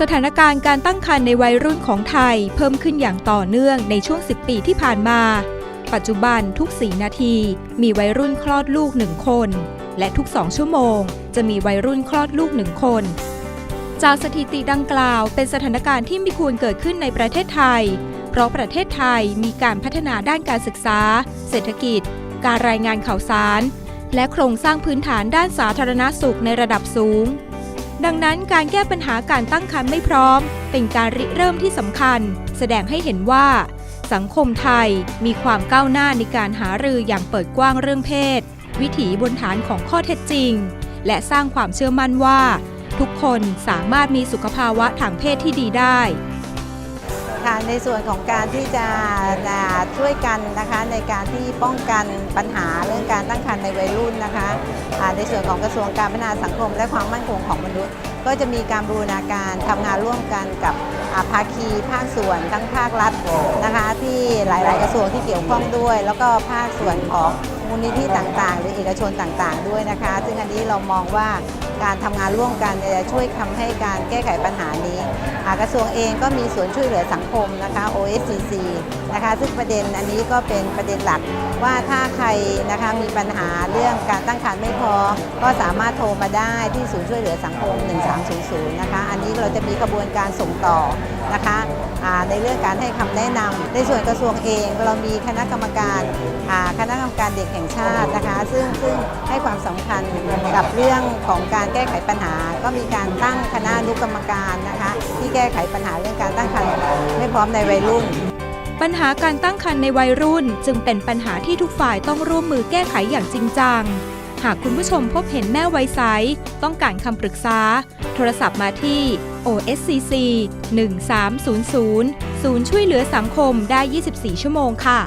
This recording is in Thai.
สถานการณ์การตั้งครรภ์ในวัยรุ่นของไทยเพิ่มขึ้นอย่างต่อเนื่องในช่วง 10 ปีที่ผ่านมา ปัจจุบันทุก 4 นาที มีวัยรุ่นคลอดลูก1คน และทุก 2 ชั่วโมง จะมีวัยรุ่นคลอดลูก1คน จากสถิติดังกล่าว เป็นสถานการณ์ที่ไม่ควรเกิดขึ้นในประเทศไทย เพราะประเทศไทยมีการพัฒนาด้านการศึกษา เศรษฐกิจ การรายงานข่าวสาร และโครงสร้างพื้นฐานด้านสาธารณสุขในระดับสูง ดังนั้นการแก้ปัญหาการตั้งครรภ์ไม่พร้อม เป็นการริเริ่มที่สำคัญ แสดงให้เห็นว่า สังคมไทยมีความก้าวหน้าในการหารืออย่างเปิดกว้างเรื่องเพศ วิถีบนฐานของข้อเท็จจริง และสร้างความเชื่อมั่นว่า ทุกคนสามารถมีสุขภาวะทางเพศที่ดีได้ คะในส่วนของการที่จะจะช่วยกันนะคะในการที่ป้องกันปัญหาเรื่องการตั้งครรภ์ในวัยรุ่นนะคะในส่วนของกระทรวงการพัฒนาสังคม และความมั่นคงของมนุษย์ ก็จะมีการบูรณาการทำงานร่วมกันกับภาคีภาคส่วนทั้งภาครัฐนะคะที่หลาย ๆ กระทรวงที่เกี่ยวข้องด้วย แล้วก็ภาคส่วนของมูลนิธิต่าง ๆ หรือเอกชนต่าง ๆ ด้วยนะคะ ซึ่งอันนี้เรามองว่า การทำงานร่วมกันจะช่วยทำให้การแก้ไขปัญหานี้กระทรวงเองก็มีส่วนช่วยเหลือสังคมนะคะ OSCC นะคะซึ่งประเด็นอันนี้ก็เป็นประเด็นหลักว่าถ้าใครนะคะมีปัญหาเรื่องการตั้งครรภ์ไม่พอ ก็สามารถโทรมาได้ที่ศูนย์ช่วยเหลือสังคม 1300 นะคะ อันนี้เราจะมีกระบวนการส่งต่อนะคะ ในเรื่องการให้คำแนะนำในส่วนกระทรวงเองเรามีคณะกรรมการคณะกรรมการเด็กแห่งชาตินะคะ ซึ่งซึ่งให้ความสำคัญกับเรื่องของการแก้ไขปัญหา ก็มีการตั้งคณะนุกรรมการนะคะที่แก้ไขปัญหาเรื่องการตั้งครรภ์ไม่พร้อมในวัยรุ่นปัญหาการตั้งครรภ์ในวัยรุ่น จึงเป็นปัญหาที่ทุกฝ่ายต้องร่วมมือแก้ไขอย่างจริงจัง หากคุณผู้ชมพบเห็นแม่วัยใสต้องการคำปรึกษา โทรศัพท์มาที่ OSCC 1300 ศูนย์ช่วยเหลือสังคมได้ 24 ชั่วโมงค่ะ